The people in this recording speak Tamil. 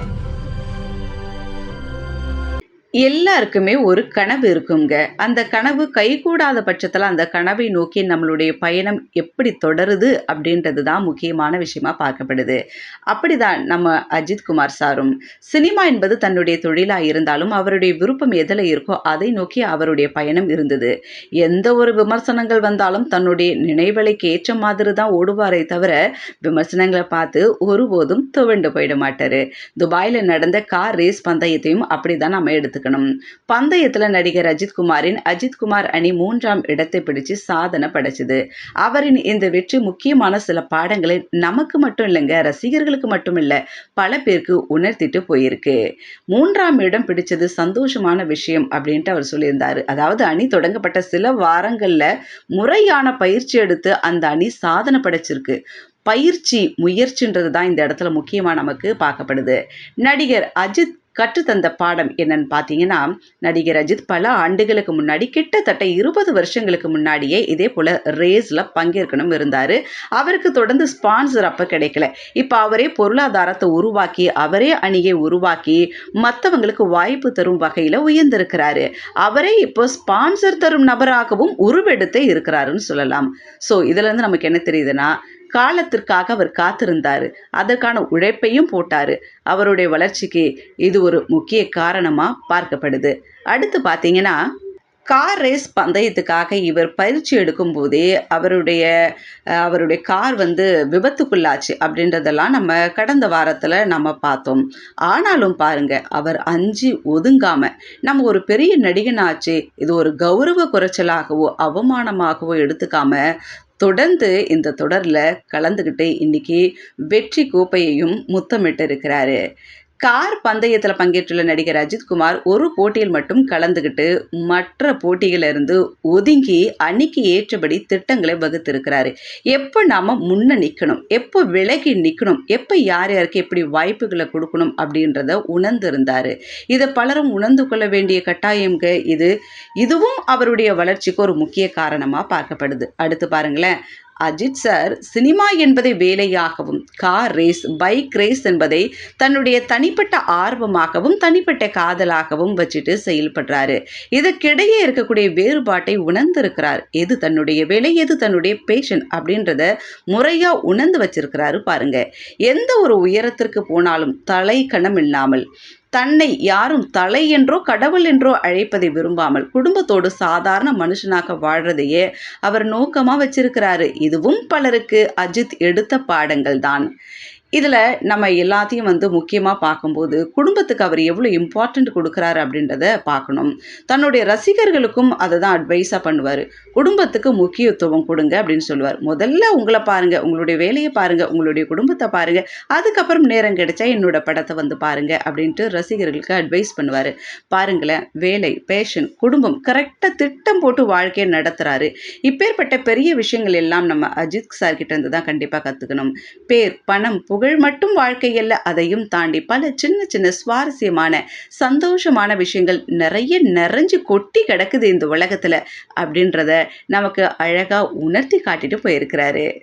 Thank you. எல்லாருக்குமே ஒரு கனவு இருக்குங்க. அந்த கனவு கைகூடாத பட்சத்தில் அந்த கனவை நோக்கி நம்மளுடைய பயணம் எப்படி தொடருது அப்படின்றது தான் முக்கியமான விஷயமா பார்க்கப்படுது. அப்படிதான் நம்ம அஜித் குமார் சாரும். சினிமா என்பது தன்னுடைய தொழிலாக இருந்தாலும் அவருடைய விருப்பம் எதில் இருக்கோ அதை நோக்கி அவருடைய பயணம் இருந்தது. எந்த ஒரு விமர்சனங்கள் வந்தாலும் தன்னுடைய நினைவலைக்கு ஏற்ற மாதிரி தான் ஓடுவாரே தவிர விமர்சனங்களை பார்த்து ஒருபோதும் துவண்டு போயிட மாட்டார். துபாயில் நடந்த கார் ரேஸ் பந்தயத்தையும் அப்படி தான் நம்ம எடுத்துக்கணும் பந்தயத்தில் நடிகர் அஜித் குமாரின் அஜித் குமார் அணி மூன்றாம் இடத்தை பிடிச்சு சாதனை படைச்சது. அவரின் இந்த வெற்றி முக்கியமான சில பாடங்களை நமக்கு மட்டும் இல்லைங்க ரசிகர்களுக்கு மட்டும் இல்லை பல பேருக்கு உணர்த்திட்டு போயிருக்கு. மூன்றாம் இடம் பிடிச்சது சந்தோஷமான விஷயம் அப்படின்ட்டு அவர் சொல்லியிருந்தாரு. அதாவது அணி தொடங்கப்பட்ட சில வாரங்கள்ல முறையான பயிற்சி எடுத்து அந்த அணி சாதனை படைச்சிருக்கு. பயிற்சி முயற்சின்றது தான் இந்த இடத்துல முக்கியமாக நமக்கு பார்க்கப்படுது. நடிகர் அஜித் கற்றுத்தந்த பாடம் என்னன்னு பார்த்தீங்கன்னா நடிகர் அஜித் பல ஆண்டுகளுக்கு முன்னாடி கிட்டத்தட்ட இருபது வருஷங்களுக்கு முன்னாடியே இதே போல் ரேஸில் பங்கேற்கணும் இருந்தார். அவருக்கு தொடர்ந்து ஸ்பான்சர் அப்போ கிடைக்கல. இப்போ அவரே பொருளாதாரத்தை உருவாக்கி அவரே அணியை உருவாக்கி மற்றவங்களுக்கு வாய்ப்பு தரும் வகையில் உயர்ந்திருக்கிறாரு. அவரே இப்போ ஸ்பான்சர் தரும் நபராகவும் உருவெடுத்தே இருக்கிறாருன்னு சொல்லலாம். ஸோ இதுலேருந்து நமக்கு என்ன தெரியுதுன்னா காலத்திற்காக அவர் காத்திருந்தார். அதற்கான உழைப்பையும் போட்டார். அவருடைய வளர்ச்சிக்கு இது ஒரு முக்கிய காரணமாக பார்க்கப்படுது. அடுத்து பார்த்தீங்கன்னா கார் ரேஸ் பந்தயத்துக்காக இவர் பயிற்சி எடுக்கும்போதே அவருடைய அவருடைய கார் வந்து விபத்துக்குள்ளாச்சு அப்படின்றதெல்லாம் நம்ம கடந்த வாரத்தில் நம்ம பார்த்தோம். ஆனாலும் பாருங்க அவர் அஞ்சு ஒதுங்காம நம்ம ஒரு பெரிய நடிகனாச்சு இது ஒரு கௌரவ குறைச்சலாகவோ அவமானமாகவோ எடுத்துக்காம தொடர்ந்து இந்த தொடரில் கலந்துக்கிட்டு இன்னைக்கு வெற்றி கோப்பையையும் முத்தமிட்டு இருக்கிறாரு கார் பந்தயத்தில் பங்கேற்றுள்ள நடிகர் அஜித்குமார் ஒரு போட்டியில் மட்டும் கலந்துக்கிட்டு மற்ற போட்டிகளிலிருந்து ஒதுங்கி அன்னைக்கு ஏற்றபடி திட்டங்களை வகுத்திருக்கிறாரு. எப்போ நாம் முன்ன நிற்கணும் எப்போ விலகி நிற்கணும் எப்போ யார் யாருக்கு எப்படி வாய்ப்புகளை கொடுக்கணும் அப்படின்றத உணர்ந்திருந்தார். இதை பலரும் உணர்ந்து கொள்ள வேண்டிய கட்டாயம்க இது. இதுவும் அவருடைய வளர்ச்சிக்கு ஒரு முக்கிய காரணமாக பார்க்கப்படுது. அடுத்து பாருங்களேன். அஜித் சார் சினிமா என்பதை வேலையாகவும் கார் ரேஸ் பைக் ரேஸ் என்பதை தன்னுடைய தனிப்பட்ட ஆர்வமாகவும் தனிப்பட்ட காதலாகவும் வச்சுட்டு செயல்படுறாரு. இதற்கிடையே இருக்கக்கூடிய வேறுபாட்டை உணர்ந்திருக்கிறார். எது தன்னுடைய வேலை எது தன்னுடைய பேஷன் அப்படின்றத முறையாக உணர்ந்து வச்சிருக்கிறாரு பாருங்க. எந்த ஒரு உயரத்திற்கு போனாலும் தலை கணம் இல்லாமல் தன்னை யாரும் தலை என்றோ கடவுள் என்றோ அழைப்பதை விரும்பாமல் குடும்பத்தோடு சாதாரண மனுஷனாக வாழ்றதையே அவர் நோக்கமாக வச்சிருக்கிறாரு. இதுவும் பலருக்கு அஜித் எடுத்த பாடங்கள் தான் இதில் நம்ம எல்லாத்தையும் வந்து முக்கியமாக பார்க்கும்போது குடும்பத்துக்கு அவர் எவ்வளோ இம்பார்ட்டண்ட் கொடுக்குறாரு அப்படின்றத பார்க்கணும். தன்னுடைய ரசிகர்களுக்கும் அதை தான் அட்வைஸாக பண்ணுவார். குடும்பத்துக்கு முக்கியத்துவம் கொடுங்க அப்படின்னு சொல்லுவார். முதல்ல உங்களை பாருங்கள் உங்களுடைய வேலையை பாருங்கள் உங்களுடைய குடும்பத்தை பாருங்கள் அதுக்கப்புறம் நேரம் கிடைச்சா என்னோட படத்தை வந்து பாருங்கள் அப்படின்ட்டு ரசிகர்களுக்கு அட்வைஸ் பண்ணுவார். பாருங்களேன் வேலை பேஷன் குடும்பம் கரெக்டாக திட்டம் போட்டு வாழ்க்கையை நடத்துகிறாரு இப்பேற்பட்ட பெரிய விஷயங்கள் எல்லாம் நம்ம அஜித் சார் கிட்டேருந்து தான் கண்டிப்பாக கற்றுக்கணும் பேர் பணம் புகழ் மட்டும் வாழ்க்கையல்ல அதையும் தாண்டி பல சின்ன சின்ன சுவாரஸ்யமான சந்தோஷமான விஷயங்கள் நிறைய நிறைஞ்சு கொட்டி கிடக்குது இந்த உலகத்தில் அப்படின்றத நமக்கு அழகாக உணர்த்தி காட்டிட்டு போயிருக்கிறாரு.